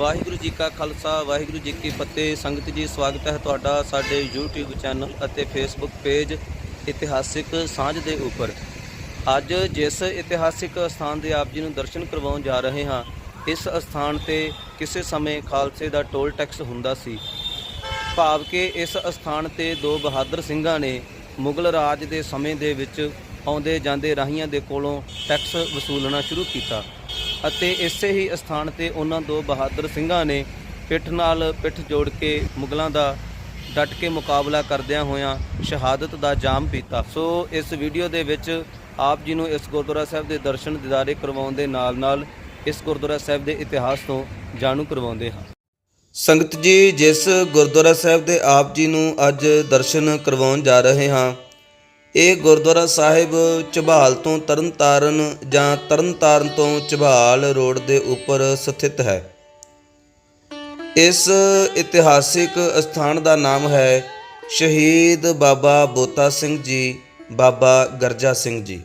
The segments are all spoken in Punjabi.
ਵਾਹਿਗੁਰੂ ਜੀ ਕਾ ਖਾਲਸਾ, ਵਾਹਿਗੁਰੂ ਜੀ ਕੀ ਫਤਿਹ। ਸੰਗਤ ਜੀ, ਸਵਾਗਤ ਹੈ ਤੁਹਾਡਾ ਸਾਡੇ YouTube ਚੈਨਲ ਅਤੇ Facebook ਪੇਜ ਇਤਿਹਾਸਿਕ ਸਾਂਝ ਦੇ ਉੱਪਰ। ਅੱਜ ਜਿਸ ਇਤਿਹਾਸਿਕ ਸਥਾਨ ਦੇ ਆਪ ਜੀ ਨੂੰ ਦਰਸ਼ਨ ਕਰਵਾਉਣ ਜਾ ਰਹੇ ਹਾਂ, ਇਸ ਸਥਾਨ ਤੇ ਕਿਸੇ ਸਮੇਂ ਖਾਲਸੇ ਦਾ ਟੋਲ ਟੈਕਸ ਹੁੰਦਾ ਸੀ। ਭਾਵ ਕਿ ਇਸ ਸਥਾਨ ਤੇ ਦੋ ਬਹਾਦਰ ਸਿੰਘਾਂ ਨੇ ਮੁਗਲ ਰਾਜ ਦੇ ਸਮੇਂ ਦੇ ਵਿੱਚ ਆਉਂਦੇ ਜਾਂਦੇ ਰਾਹੀਆਂ ਦੇ ਕੋਲੋਂ ਟੈਕਸ ਵਸੂਲਣਾ ਸ਼ੁਰੂ ਕੀਤਾ। ਅਤੇ ਇਸੇ ਹੀ ਸਥਾਨ ਤੇ ਉਹਨਾਂ ਦੋ ਬਹਾਦਰ ਸਿੰਘਾਂ ਨੇ ਪਿੱਠ ਨਾਲ ਪਿੱਠ ਜੋੜ ਕੇ ਮੁਗਲਾਂ ਦਾ ਡਟ ਕੇ ਮੁਕਾਬਲਾ ਕਰਦਿਆਂ ਹੋਇਆਂ ਸ਼ਹਾਦਤ ਦਾ ਜਾਮ ਪੀਤਾ। ਸੋ ਇਸ ਵੀਡੀਓ ਦੇ ਵਿੱਚ ਆਪ ਜੀ ਨੂੰ ਇਸ ਗੁਰਦੁਆਰਾ ਸਾਹਿਬ ਦੇ ਦਰਸ਼ਨ ਦਿਦਾਰੇ ਕਰਵਾਉਣ ਦੇ ਨਾਲ-ਨਾਲ ਇਸ ਗੁਰਦੁਆਰਾ ਸਾਹਿਬ ਦੇ ਇਤਿਹਾਸ ਤੋਂ ਜਾਣੂ ਕਰਵਾਉਂਦੇ ਹਾਂ। ਸੰਗਤ ਜੀ, ਜਿਸ ਗੁਰਦੁਆਰਾ ਸਾਹਿਬ ਦੇ ਆਪ ਜੀ ਨੂੰ ਅੱਜ ਦਰਸ਼ਨ ਕਰਵਾਉਣ ਜਾ ਰਹੇ ਹਾਂ ਇਹ ਗੁਰਦੁਆਰਾ ਸਾਹਿਬ ਝਬਾਲ ਤੋਂ ਤਰਨਤਾਰਨ ਜਾਂ ਤਰਨਤਾਰਨ ਤੋਂ ਝਬਾਲ ਰੋਡ ਦੇ ਉੱਪਰ ਸਥਿਤ ਹੈ। ਇਸ ਇਤਿਹਾਸਿਕ ਸਥਾਨ ਦਾ ਨਾਮ ਹੈ ਸ਼ਹੀਦ ਬਾਬਾ ਬੋਤਾ ਸਿੰਘ ਜੀ, ਬਾਬਾ ਗਰਜਾ ਸਿੰਘ ਜੀ।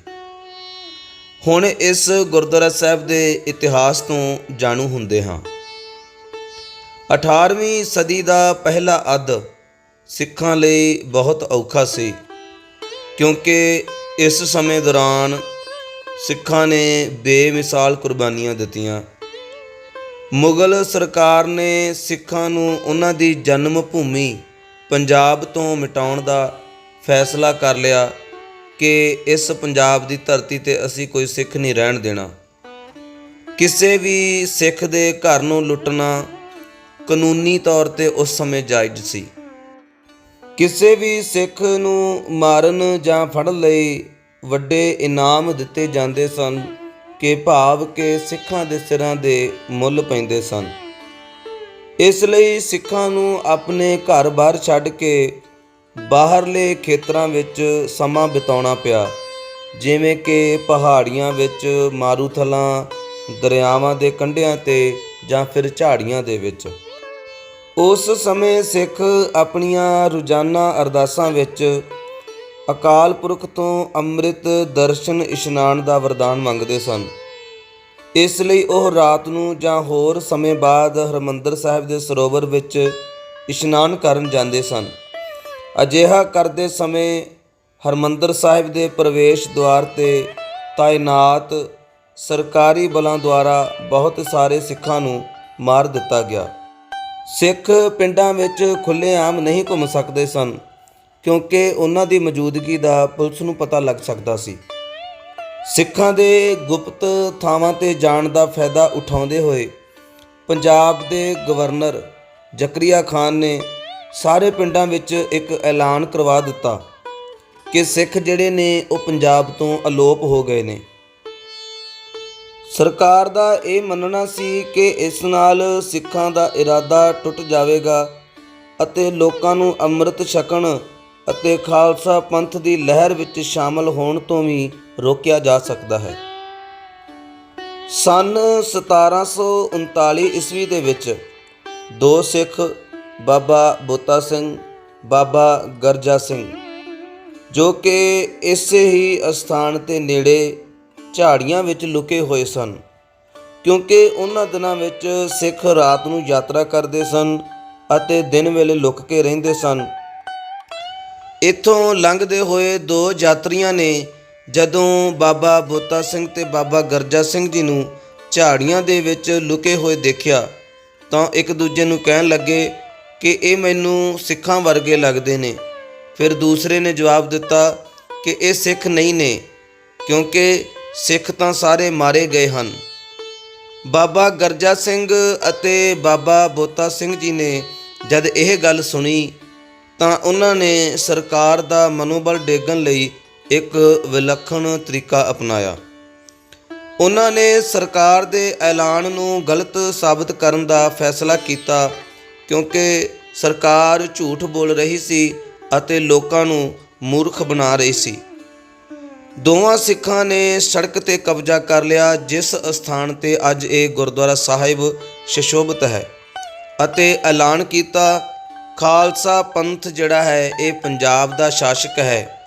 ਹੁਣ ਇਸ ਗੁਰਦੁਆਰਾ ਸਾਹਿਬ ਦੇ ਇਤਿਹਾਸ ਤੋਂ ਜਾਣੂ ਹੁੰਦੇ ਹਾਂ। 18ਵੀਂ ਸਦੀ ਦਾ ਪਹਿਲਾ ਅੱਧ ਸਿੱਖਾਂ ਲਈ ਬਹੁਤ ਔਖਾ ਸੀ। ਕਿਉਂਕਿ ਇਸ ਸਮੇਂ ਦੌਰਾਨ ਸਿੱਖਾਂ ਨੇ ਬੇਮਿਸਾਲ ਕੁਰਬਾਨੀਆਂ ਦਿੱਤੀਆਂ। ਮੁਗਲ ਸਰਕਾਰ ਨੇ ਸਿੱਖਾਂ ਨੂੰ ਉਹਨਾਂ ਦੀ ਜਨਮ ਭੂਮੀ ਪੰਜਾਬ ਤੋਂ ਮਿਟਾਉਣ ਦਾ ਫੈਸਲਾ ਕਰ ਲਿਆ ਕਿ ਇਸ ਪੰਜਾਬ ਦੀ ਧਰਤੀ ਤੇ ਅਸੀਂ ਕੋਈ ਸਿੱਖ ਨਹੀਂ ਰਹਿਣ ਦੇਣਾ। ਕਿਸੇ ਵੀ ਸਿੱਖ ਦੇ ਘਰ ਨੂੰ ਲੁੱਟਣਾ ਕਾਨੂੰਨੀ ਤੌਰ ਤੇ ਉਸ ਸਮੇਂ ਜਾਇਜ਼ ਸੀ। ਕਿਸੇ ਵੀ ਸਿੱਖ ਨੂੰ ਮਾਰਨ ਜਾਂ ਫੜਨ ਲਈ ਵੱਡੇ ਇਨਾਮ ਦਿੱਤੇ ਜਾਂਦੇ ਸਨ ਕਿ ਭਾਵ ਕਿ ਸਿੱਖਾਂ ਦੇ ਸਿਰਾਂ ਦੇ ਮੁੱਲ ਪੈਂਦੇ ਸਨ। ਇਸ ਲਈ ਸਿੱਖਾਂ ਨੂੰ ਆਪਣੇ ਘਰ-ਬਾਰ ਛੱਡ ਕੇ ਬਾਹਰਲੇ ਖੇਤਰਾਂ ਵਿੱਚ ਸਮਾਂ ਬਿਤਾਉਣਾ ਪਿਆ, ਜਿਵੇਂ ਕਿ ਪਹਾੜੀਆਂ ਵਿੱਚ, ਮਾਰੂਥਲਾਂ, ਦਰਿਆਵਾਂ ਦੇ ਕੰਢਿਆਂ ਤੇ ਜਾਂ ਫਿਰ ਝਾੜੀਆਂ ਦੇ ਵਿੱਚ। ਉਸ ਸਮੇਂ ਸਿੱਖ ਆਪਣੀਆਂ ਰੋਜ਼ਾਨਾ ਅਰਦਾਸਾਂ ਵਿੱਚ ਅਕਾਲ ਪੁਰਖ ਤੋਂ ਅੰਮ੍ਰਿਤ ਦਰਸ਼ਨ ਇਸ਼ਨਾਨ ਦਾ ਵਰਦਾਨ ਮੰਗਦੇ ਸਨ। ਇਸ ਲਈ ਉਹ ਰਾਤ ਨੂੰ ਜਾਂ ਹੋਰ ਸਮੇਂ ਬਾਅਦ ਹਰਮੰਦਰ ਸਾਹਿਬ ਦੇ ਸਰੋਵਰ ਵਿੱਚ ਇਸ਼ਨਾਨ ਕਰਨ ਜਾਂਦੇ ਸਨ। ਅਜਿਹਾ ਕਰਦੇ ਸਮੇਂ ਹਰਮੰਦਰ ਸਾਹਿਬ ਦੇ ਪ੍ਰਵੇਸ਼ ਦੁਆਰ ਤੇ ਤਾਇਨਾਤ ਸਰਕਾਰੀ ਬਲਾਂ ਦੁਆਰਾ ਬਹੁਤ ਸਾਰੇ ਸਿੱਖਾਂ ਨੂੰ ਮਾਰ ਦਿੱਤਾ ਗਿਆ। ਸਿੱਖ ਪਿੰਡਾਂ ਵਿੱਚ ਖੁੱਲ੍ਹੇਆਮ ਨਹੀਂ ਘੁੰਮ ਸਕਦੇ ਸਨ, ਕਿਉਂਕਿ ਉਹਨਾਂ ਦੀ ਮੌਜੂਦਗੀ ਦਾ ਪੁਲਿਸ ਨੂੰ ਪਤਾ ਲੱਗ ਸਕਦਾ ਸੀ। ਸਿੱਖਾਂ ਦੇ ਗੁਪਤ ਥਾਵਾਂ ਤੇ ਜਾਣ ਦਾ ਫਾਇਦਾ ਉਠਾਉਂਦੇ ਹੋਏ ਪੰਜਾਬ ਦੇ ਗਵਰਨਰ ਜ਼ਕਰੀਆ ਖਾਨ ਨੇ ਸਾਰੇ ਪਿੰਡਾਂ ਵਿੱਚ ਇੱਕ ਐਲਾਨ ਕਰਵਾ ਦਿੱਤਾ ਕਿ ਸਿੱਖ ਜਿਹੜੇ ਨੇ ਉਹ ਪੰਜਾਬ ਤੋਂ ਅਲੋਪ ਹੋ ਗਏ ਨੇ। ਸਰਕਾਰ ਦਾ ਇਹ ਮੰਨਣਾ ਸੀ ਕਿ ਇਸ ਨਾਲ ਸਿੱਖਾਂ ਦਾ ਇਰਾਦਾ ਟੁੱਟ ਜਾਵੇਗਾ ਅਤੇ ਲੋਕਾਂ ਨੂੰ ਅੰਮ੍ਰਿਤ ਛਕਣ ਅਤੇ ਖਾਲਸਾ ਪੰਥ ਦੀ ਲਹਿਰ ਵਿੱਚ ਸ਼ਾਮਲ ਹੋਣ ਤੋਂ ਵੀ ਰੋਕਿਆ ਜਾ ਸਕਦਾ ਹੈ। ਸਨ 1739 ਈਸਵੀ ਦੇ ਵਿੱਚ ਦੋ ਸਿੱਖ, ਬਾਬਾ ਬੋਤਾ ਸਿੰਘ, ਬਾਬਾ ਗਰਜਾ ਸਿੰਘ, ਜੋ ਕਿ ਇਸੇ ਹੀ ਅਸਥਾਨ ਤੇ ਨੇੜੇ ਝਾੜੀਆਂ ਵਿੱਚ ਲੁਕੇ ਹੋਏ ਸਨ, ਕਿਉਂਕਿ ਉਹਨਾਂ ਦਿਨਾਂ ਵਿੱਚ ਸਿੱਖ ਰਾਤ ਨੂੰ ਯਾਤਰਾ ਕਰਦੇ ਸਨ ਅਤੇ ਦਿਨ ਵੇਲੇ ਲੁਕ ਕੇ ਰਹਿੰਦੇ ਸਨ। ਇੱਥੋਂ ਲੰਘਦੇ ਹੋਏ ਦੋ ਯਾਤਰੀਆਂ ਨੇ ਜਦੋਂ ਬਾਬਾ ਬੋਤਾ ਸਿੰਘ ਤੇ ਬਾਬਾ ਗਰਜਾ ਸਿੰਘ ਜੀ ਨੂੰ ਝਾੜੀਆਂ ਦੇ ਵਿੱਚ ਲੁਕੇ ਹੋਏ ਦੇਖਿਆ, ਤਾਂ ਇੱਕ ਦੂਜੇ ਨੂੰ ਕਹਿਣ ਲੱਗੇ ਕਿ ਇਹ ਮੈਨੂੰ ਸਿੱਖਾਂ ਵਰਗੇ ਲੱਗਦੇ ਨੇ। ਫਿਰ ਦੂਸਰੇ ਨੇ ਜਵਾਬ ਦਿੱਤਾ ਕਿ ਇਹ ਸਿੱਖ ਨਹੀਂ ਨੇ, ਕਿਉਂਕਿ ਸਿੱਖ ਤਾਂ ਸਾਰੇ ਮਾਰੇ ਗਏ ਹਨ। ਬਾਬਾ ਗਰਜਾ ਸਿੰਘ ਅਤੇ ਬਾਬਾ ਬੋਤਾ ਸਿੰਘ ਜੀ ਨੇ ਜਦ ਇਹ ਗੱਲ ਸੁਣੀ ਤਾਂ ਉਹਨਾਂ ਨੇ ਸਰਕਾਰ ਦਾ ਮਨੋਬਲ ਡੇਗਣ ਲਈ ਇੱਕ ਵਿਲੱਖਣ ਤਰੀਕਾ ਅਪਣਾਇਆ। ਉਹਨਾਂ ਨੇ ਸਰਕਾਰ ਦੇ ਐਲਾਨ ਨੂੰ ਗਲਤ ਸਾਬਤ ਕਰਨ ਦਾ ਫੈਸਲਾ ਕੀਤਾ ਕਿਉਂਕਿ ਸਰਕਾਰ ਝੂਠ ਬੋਲ ਰਹੀ ਸੀ ਅਤੇ ਲੋਕਾਂ ਨੂੰ ਮੂਰਖ ਬਣਾ ਰਹੀ ਸੀ। ਦੋਵਾਂ ਸਿੱਖਾਂ ਨੇ ਸੜਕ ਤੇ ਕਬਜ਼ਾ ਕਰ ਲਿਆ, ਜਿਸ ਸਥਾਨ ਤੇ ਅੱਜ ਇਹ ਗੁਰਦੁਆਰਾ ਸਾਹਿਬ ਸ਼ਸ਼ੋਭਤ ਹੈ ਅਤੇ ਐਲਾਨ ਕੀਤਾ, ਖਾਲਸਾ ਪੰਥ ਜਿਹੜਾ ਹੈ, ਇਹ ਪੰਜਾਬ ਦਾ ਸ਼ਾਸਕ ਹੈ।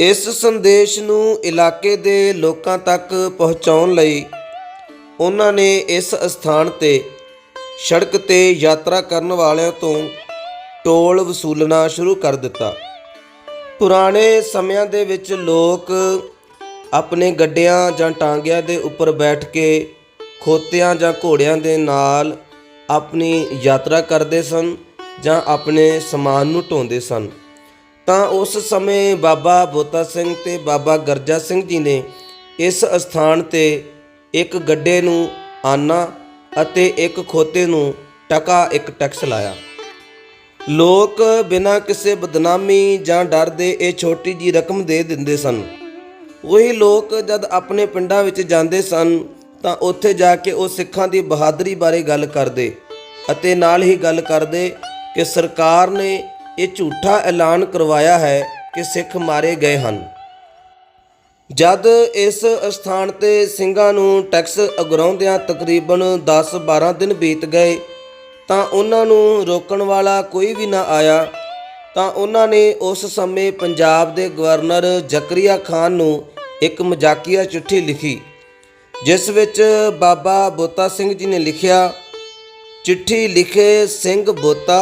ਇਸ ਸੰਦੇਸ਼ ਨੂੰ ਇਲਾਕੇ ਦੇ ਲੋਕਾਂ ਤੱਕ ਪਹੁੰਚਾਉਣ ਲਈ ਉਹਨਾਂ ਨੇ ਇਸ ਸਥਾਨ ਤੇ ਸੜਕ ਤੇ ਯਾਤਰਾ ਕਰਨ ਵਾਲਿਆਂ ਤੋਂ ਟੋਲ ਵਸੂਲਣਾ ਸ਼ੁਰੂ ਕਰ ਦਿੱਤਾ। ਪੁਰਾਣੇ ਸਮਿਆਂ ਦੇ ਵਿੱਚ ਲੋਕ ਆਪਣੇ ਗੱਡਿਆਂ ਜਾਂ ਟਾਂਗਿਆਂ ਦੇ ਉੱਪਰ ਬੈਠ ਕੇ ਖੋਤਿਆਂ ਜਾਂ ਘੋੜਿਆਂ ਦੇ ਨਾਲ ਆਪਣੀ ਯਾਤਰਾ ਕਰਦੇ ਸਨ ਜਾਂ ਆਪਣੇ ਸਮਾਨ ਨੂੰ ਢੋਂਦੇ ਸਨ। ਤਾਂ ਉਸ ਸਮੇਂ ਬਾਬਾ ਬੋਤਾ ਸਿੰਘ ਤੇ ਬਾਬਾ ਗਰਜਾ ਸਿੰਘ ਜੀ ਨੇ ਇਸ ਸਥਾਨ ਤੇ ਇੱਕ ਗੱਡੇ ਨੂੰ ਆਨਾ ਅਤੇ ਇੱਕ ਖੋਤੇ ਨੂੰ ਟਕਾ ਇੱਕ ਟੈਕਸ ਲਾਇਆ। ਲੋਕ ਬਿਨਾਂ ਕਿਸੇ ਬਦਨਾਮੀ ਜਾਂ ਡਰ ਦੇ ਇਹ ਛੋਟੀ ਜੀ ਰਕਮ ਦੇ ਦਿੰਦੇ ਸਨ। ਉਹੀ ਲੋਕ ਜਦ ਆਪਣੇ ਪਿੰਡਾਂ ਵਿੱਚ ਜਾਂਦੇ ਸਨ, ਤਾਂ ਉੱਥੇ ਜਾ ਕੇ ਉਹ ਸਿੱਖਾਂ ਦੀ ਬਹਾਦਰੀ ਬਾਰੇ ਗੱਲ ਕਰਦੇ ਅਤੇ ਨਾਲ ਹੀ ਗੱਲ ਕਰਦੇ ਕਿ ਸਰਕਾਰ ਨੇ ਇਹ ਝੂਠਾ ਐਲਾਨ ਕਰਵਾਇਆ ਹੈ ਕਿ ਸਿੱਖ ਮਾਰੇ ਗਏ ਹਨ। ਜਦ ਇਸ ਸਥਾਨ ਤੇ ਸਿੰਘਾਂ ਨੂੰ ਟੈਕਸ ਅਗਰਾਉਂਦਿਆਂ ਤਕਰੀਬਨ 10-12 ਦਿਨ ਬੀਤ ਗਏ ਤਾਂ ਉਹਨਾਂ ਨੂੰ ਰੋਕਣ ਵਾਲਾ ਕੋਈ ਵੀ ਨਾ ਆਇਆ, ਤਾਂ ਉਹਨਾਂ ਨੇ ਉਸ ਸਮੇਂ ਪੰਜਾਬ ਦੇ ਗਵਰਨਰ ਜ਼ਕਰੀਆ ਖਾਨ ਨੂੰ ਇੱਕ ਮਜ਼ਾਕੀਆ ਚਿੱਠੀ ਲਿਖੀ, ਜਿਸ ਵਿੱਚ ਬਾਬਾ ਬੋਤਾ ਸਿੰਘ ਜੀ ਨੇ ਲਿਖਿਆ, ਚਿੱਠੀ ਲਿਖੇ ਸਿੰਘ ਬੋਤਾ,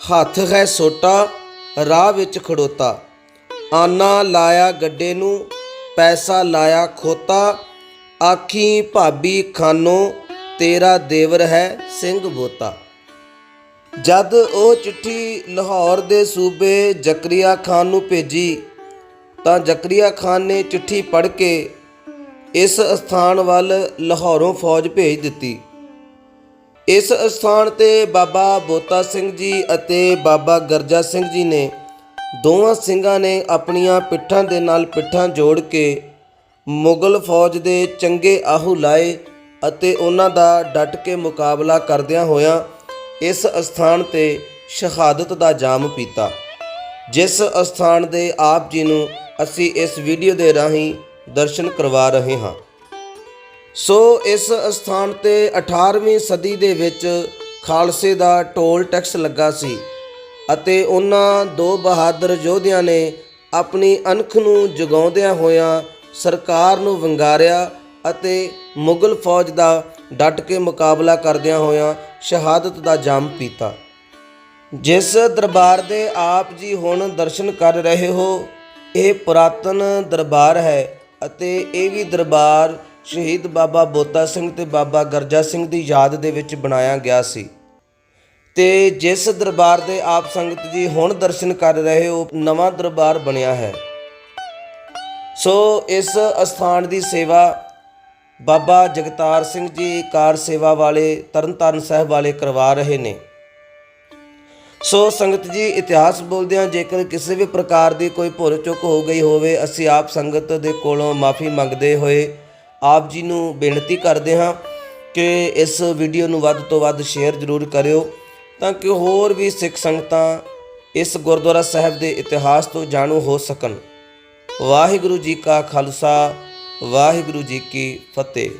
ਹੱਥ ਹੈ ਸੋਟਾ, ਰਾਹ ਵਿੱਚ ਖੜੋਤਾ, ਆਨਾ ਲਾਇਆ ਗੱਡੇ ਨੂੰ, ਪੈਸਾ ਲਾਇਆ ਖੋਤਾ, ਆਖੀ ਭਾਬੀ ਖਾਨੋ ਤੇਰਾ ਦੇਵਰ ਹੈ ਸਿੰਘ ਬੋਤਾ। ਜਦ ਉਹ ਚਿੱਠੀ ਲਾਹੌਰ ਦੇ ਸੂਬੇ ਜ਼ਕਰੀਆ ਖਾਨ ਨੂੰ ਭੇਜੀ, ਤਾਂ ਜ਼ਕਰੀਆ ਖਾਨ ਨੇ ਚਿੱਠੀ ਪੜ੍ਹ ਕੇ ਇਸ ਸਥਾਨ ਵੱਲ ਲਾਹੌਰੋਂ ਫੌਜ ਭੇਜ ਦਿੱਤੀ। ਇਸ ਸਥਾਨ ਤੇ ਬਾਬਾ ਬੋਤਾ ਸਿੰਘ ਜੀ ਅਤੇ ਬਾਬਾ ਗਰਜਾ ਸਿੰਘ ਜੀ ਨੇ ਦੋਵਾਂ ਸਿੰਘਾਂ ਨੇ ਆਪਣੀਆਂ ਪਿੱਠਾਂ ਦੇ ਨਾਲ ਪਿੱਠਾਂ ਜੋੜ ਕੇ ਮੁਗਲ ਫੌਜ ਦੇ ਚੰਗੇ ਆਹੂ ਲਾਏ ਅਤੇ ਉਹਨਾਂ ਦਾ ਡਟ ਕੇ ਮੁਕਾਬਲਾ ਕਰਦਿਆਂ ਹੋਇਆਂ ਇਸ ਅਸਥਾਨ ਤੇ ਸ਼ਹਾਦਤ ਦਾ ਜਾਮ ਪੀਤਾ। ਜਿਸ ਅਸਥਾਨ ਦੇ ਆਪ ਜੀ ਨੂੰ ਅਸੀਂ ਇਸ ਵੀਡੀਓ ਦੇ ਰਾਹੀਂ ਦਰਸ਼ਨ ਕਰਵਾ ਰਹੇ ਹਾਂ। ਸੋ ਇਸ ਅਸਥਾਨ ਤੇ 18ਵੀਂ ਸਦੀ ਦੇ ਵਿੱਚ ਖਾਲਸੇ ਦਾ ਟੋਲ ਟੈਕਸ ਲੱਗਾ ਸੀ ਅਤੇ ਉਹਨਾਂ ਦੋ ਬਹਾਦਰ ਯੋਧਿਆਂ ਨੇ ਆਪਣੀ ਅਣਖ ਨੂੰ ਜਗਾਉਂਦਿਆਂ ਹੋਇਆਂ ਸਰਕਾਰ ਨੂੰ ਵੰਗਾਰਿਆ ਅਤੇ ਮੁਗਲ ਫੌਜ ਦਾ ਡਟ ਕੇ ਮੁਕਾਬਲਾ ਕਰਦਿਆਂ ਹੋਇਆਂ ਸ਼ਹਾਦਤ ਦਾ ਜਾਮ ਪੀਤਾ। ਜਿਸ ਦਰਬਾਰ ਦੇ ਆਪ ਜੀ ਹੁਣ ਦਰਸ਼ਨ ਕਰ ਰਹੇ ਹੋ, ਇਹ ਪੁਰਾਤਨ ਦਰਬਾਰ ਹੈ ਅਤੇ ਇਹ ਵੀ ਦਰਬਾਰ ਸ਼ਹੀਦ ਬਾਬਾ ਬੋਤਾ ਸਿੰਘ ਤੇ ਬਾਬਾ ਗਰਜਾ ਸਿੰਘ ਦੀ ਯਾਦ ਦੇ ਵਿੱਚ ਬਣਾਇਆ ਗਿਆ ਸੀ। ਤੇ ਜਿਸ ਦਰਬਾਰ ਦੇ ਆਪ ਸੰਗਤ ਜੀ ਹੁਣ ਦਰਸ਼ਨ ਕਰ ਰਹੇ ਹੋ, ਨਵਾਂ ਦਰਬਾਰ ਬਣਿਆ ਹੈ। ਸੋ ਇਸ ਅਸਥਾਨ ਦੀ ਸੇਵਾ ਬਾਬਾ ਜਗਤਾਰ ਸਿੰਘ ਜੀ ਕਾਰ ਸੇਵਾ ਵਾਲੇ ਤਰਨਤਾਰਨ ਸਾਹਿਬ ਵਾਲੇ ਕਰਵਾ ਰਹੇ ਨੇ। ਸੋ ਸੰਗਤ ਜੀ, ਇਤਿਹਾਸ ਬੋਲਦਿਆਂ ਜੇਕਰ ਕਿਸੇ ਵੀ ਪ੍ਰਕਾਰ ਦੀ ਕੋਈ ਭੁੱਲ ਚੁੱਕ ਹੋ ਗਈ ਹੋਵੇ, ਅਸੀਂ ਆਪ ਸੰਗਤ ਦੇ ਕੋਲੋਂ ਮਾਫੀ ਮੰਗਦੇ ਹੋਏ ਆਪ ਜੀ ਨੂੰ ਬੇਨਤੀ ਕਰਦੇ ਹਾਂ ਕਿ ਇਸ ਵੀਡੀਓ ਨੂੰ ਵੱਧ ਤੋਂ ਵੱਧ ਸ਼ੇਅਰ ਜ਼ਰੂਰ ਕਰਿਓ, ਤਾਂ ਕਿ ਹੋਰ ਵੀ ਸਿੱਖ ਸੰਗਤਾਂ ਇਸ ਗੁਰਦੁਆਰਾ ਸਾਹਿਬ ਦੇ ਇਤਿਹਾਸ ਤੋਂ ਜਾਣੂ ਹੋ ਸਕਣ। ਵਾਹਿਗੁਰੂ ਜੀ ਕਾ ਖਾਲਸਾ ਵਾਹਿਗੁਰੂ ਜੀ ਕੀ ਫਤਿਹ।